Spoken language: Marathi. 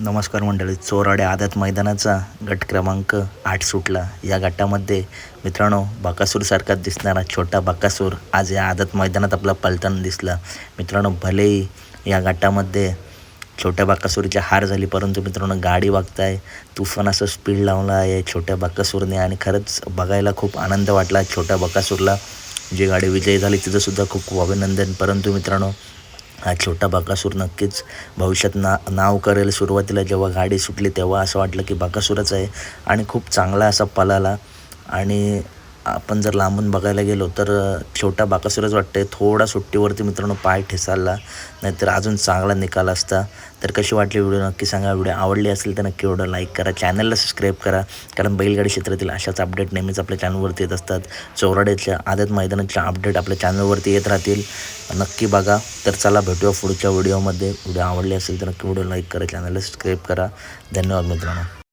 नमस्कार मंडळी. चोराडे आदत मैदानाचा गट क्रमांक आठ सुटला. या गटामध्ये मित्रांनो बकासूरसारखाच दिसणारा छोटा बाकासूर आज या आदत मैदानात आपला पलताना दिसला. मित्रांनो भलेही या गटामध्ये छोट्या बाकासूरची हार झाली परंतु मित्रांनो गाडी बघताय तुफान असं स्पीड लावला आहे छोट्या बाकासूरने आणि खरंच बघायला खूप आनंद वाटला छोट्या बकासूरला. जी गाडी विजयी झाली तिथंसुद्धा खूप अभिनंदन. परंतु मित्रांनो हा छोटा बकासूर नक्कीच भविष्यात ना नाव करेल. सुरुवातीला जेव्हा गाडी सुटली तेव्हा असं वाटलं की बकासूरच आहे. आणि खूप चांगला असा पलाला. आणि आपण जर लांबून बघायला गेलो तर छोटा बाकासुरच वाटते थोडा सुट्टीवरती मित्रांनो पाय ठेसाला नाहीतर अजून चांगला निकाल असता. तर कशी वाटली व्हिडिओ नक्की सांगा. व्हिडिओ आवडली असेल तर नक्की व्हिडिओ लाईक करा. चॅनलला सबस्क्राईब करा. कारण बैलगाडी क्षेत्रातील अशाच अपडेट नेहमीच आपल्या चॅनलवरती येत असतात. चौराड्याच्या आदत मैदानाच्या अपडेट आपल्या चॅनलवरती येत राहतील. नक्की बघा. तर चला भेटूया पुढच्या व्हिडिओमध्ये. व्हिडिओ आवडली असेल तर नक्की व्हिडिओ लाईक करा. चॅनलला सबस्क्राईब करा. धन्यवाद मित्रांनो.